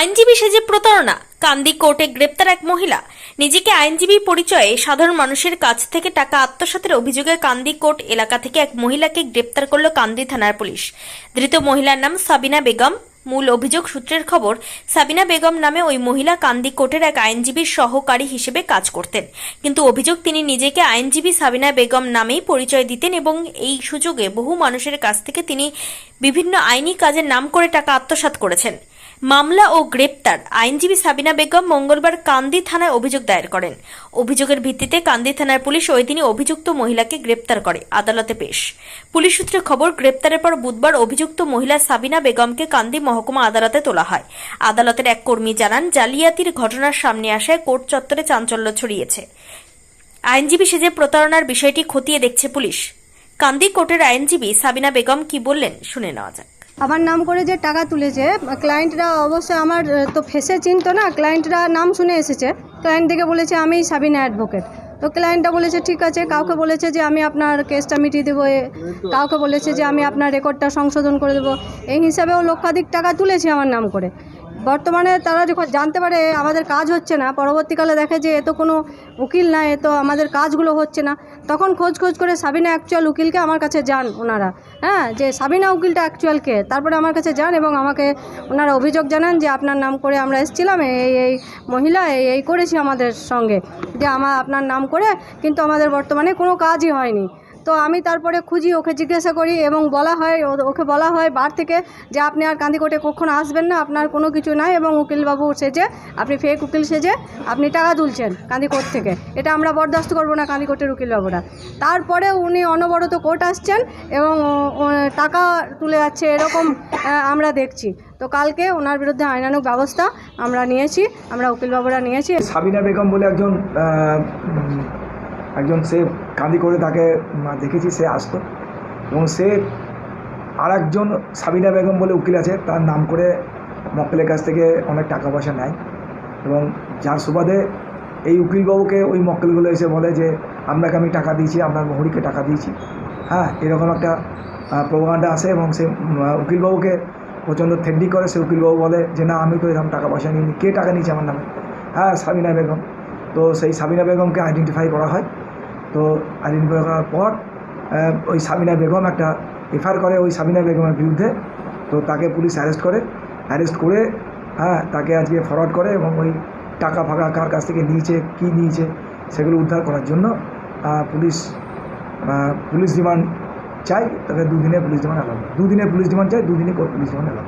আইনজীবী সেজে প্রতারণা। কান্দি কোর্টে গ্রেপ্তার এক মহিলা। নিজেকে আইনজীবী পরিচয়ে সাধারণ মানুষের কাছ থেকে টাকা আত্মসাতের অভিযোগে কান্দি কোর্ট এলাকা থেকে এক মহিলাকে গ্রেপ্তার করল কান্দি থানার পুলিশ। ধৃত মহিলার নাম সাবিনা বেগম। মূল অভিযোগ সূত্রের খবর, সাবিনা বেগম নামে ওই মহিলা কান্দি কোর্টের এক আইনজীবীর সহকারী হিসেবে কাজ করতেন। কিন্তু অভিযোগ, তিনি নিজেকে আইনজীবী সাবিনা বেগম নামেই পরিচয় দিতেন এবং এই সুযোগে বহু মানুষের কাছ থেকে তিনি বিভিন্ন আইনি কাজের নাম করে টাকা আত্মসাৎ করেছেন। মামলা ও গ্রেপ্তার। আইনজীবী সাবিনা বেগম মঙ্গলবার কান্দি থানায় অভিযোগ দায়ের করেন। অভিযোগের ভিত্তিতে কান্দি থানার পুলিশ ওই দিনই অভিযুক্ত মহিলাকে গ্রেপ্তার করে আদালতে পেশ। পুলিশ সূত্রে খবর, গ্রেপ্তারের পর বুধবার অভিযুক্ত মহিলা সাবিনা বেগমকে কান্দি মহকুমা আদালতে তোলা হয়। আদালতের এক কর্মী জানান, জালিয়াতির ঘটনার সামনে আসায় কোর্ট চত্বরে চাঞ্চল্য ছড়িয়েছে। আইনজীবী সেজে প্রতারণার বিষয়টি খতিয়ে দেখছে পুলিশ। কান্দি কোর্টের আইনজীবী সাবিনা বেগম কি বললেন শুনে নেওয়া যাক। আমার নাম করে যে টাকা তুলেছে ক্লায়েন্টরা অবশ্যই আমার তো ফেসে চিনতো না ক্লায়েন্টরা নাম শুনে এসেছে। ক্লায়েন্ট থেকে বলেছে, আমি সাবিনা অ্যাডভোকেট তো ক্লায়েন্টটা বলেছে, ঠিক আছে। কাউকে বলেছে যে, আমি আপনার কেসটা মিটিয়ে দেবো। কাউকে বলেছে যে, আমি আপনার রেকর্ডটা সংশোধন করে দেবো। এই হিসাবেও লক্ষাধিক টাকা তুলেছে আমার নাম করে। বর্তমানে তারা যখন জানতে পারে আমাদের কাজ হচ্ছে না, পরবর্তীকালে দেখে যে এ তো কোনো উকিল না, এ তো আমাদের কাজগুলো হচ্ছে না, তখন খোঁজ খোঁজ করে সাবিনা অ্যাকচুয়াল উকিলকে আমার কাছে যান ওনারা। হ্যাঁ যে সাবিনা উকিলটা অ্যাকচুয়াল কে? তারপরে আমার কাছে যান এবং আমাকে ওনারা অভিযোগ জানান যে আপনার নাম করে আমরা এসেছিলাম, এই এই মহিলা, এই এই করেছি আমাদের সঙ্গে। যে আমার আপনার নাম করে, কিন্তু আমাদের বর্তমানে কোনো কাজই হয়নি। তো আমি তারপরে খুঁজি, ওকে জিজ্ঞাসা করি এবং বলা হয় ওকে বলা হয় বার থেকে যে আপনি আর কান্দিকোটে কখনো আসবেন না, আপনার কোনো কিছু নাই এবং উকিলবাবু সেজে, আপনি ফেক উকিল সেজে, আপনি টাকা তুলছেন কান্দিকোট থেকে। এটা আমরা বরদাস্ত করব না কান্দিকোটের উকিলবাবুরা। তারপরে উনি অনবরত কোর্ট আসছেন এবং টাকা তুলে যাচ্ছে এরকম আমরা দেখছি। তো কালকে ওনার বিরুদ্ধে আইনানুক ব্যবস্থা আমরা নিয়েছি, আমরা উকিলবাবুরা নিয়েছি। সাবিনা বেগম বলে একজন একজন সে কাঁদি করে তাকে দেখেছি, সে আসতো। এবং সে আর একজন সাবিনা বেগম বলে উকিল আছে, তার নাম করে মক্কেলের কাছ থেকে অনেক টাকা পয়সা নেয়। এবং যার সুবাদে এই উকিলবাবুকে ওই মক্কেলগুলো এসে বলে যে আপনাকে আমি টাকা দিয়েছি আপনার মহুরিকে টাকা দিয়েছি। হ্যাঁ এরকম একটা প্রোগ্রামটা আসে এবং সে উকিলবাবুকে প্রচণ্ড থেন্ডি করে। সে উকিলবাবু বলে যে, না, আমি তো এরকম টাকা পয়সা নিইনি। কে টাকা নিয়েছে আমার নামে? হ্যাঁ সাবিনা বেগম। তো সেই সাবিনা বেগমকে আইডেন্টিফাই করা হয়। তো আইডেন্টিফাই করার পর ওই সাবিনা বেগম একটা এফআইআর করে ওই সাবিনা বেগমের বিরুদ্ধে। তো তাকে পুলিশ অ্যারেস্ট করে। অ্যারেস্ট করে হ্যাঁ তাকে আজকে ফরওয়ার্ড করে এবং ওই টাকা ফাঁকা কার কাছ থেকে নিয়েছে, কী নিয়েছে, সেগুলো উদ্ধার করার জন্য পুলিশ পুলিশ ডিমান্ড চাই, তাকে দুদিনে পুলিশ রিমান্ড এলাম দুদিনে পুলিশ ডিমান্ড চাই, দুদিনে পুলিশ রিমান্ড এলাম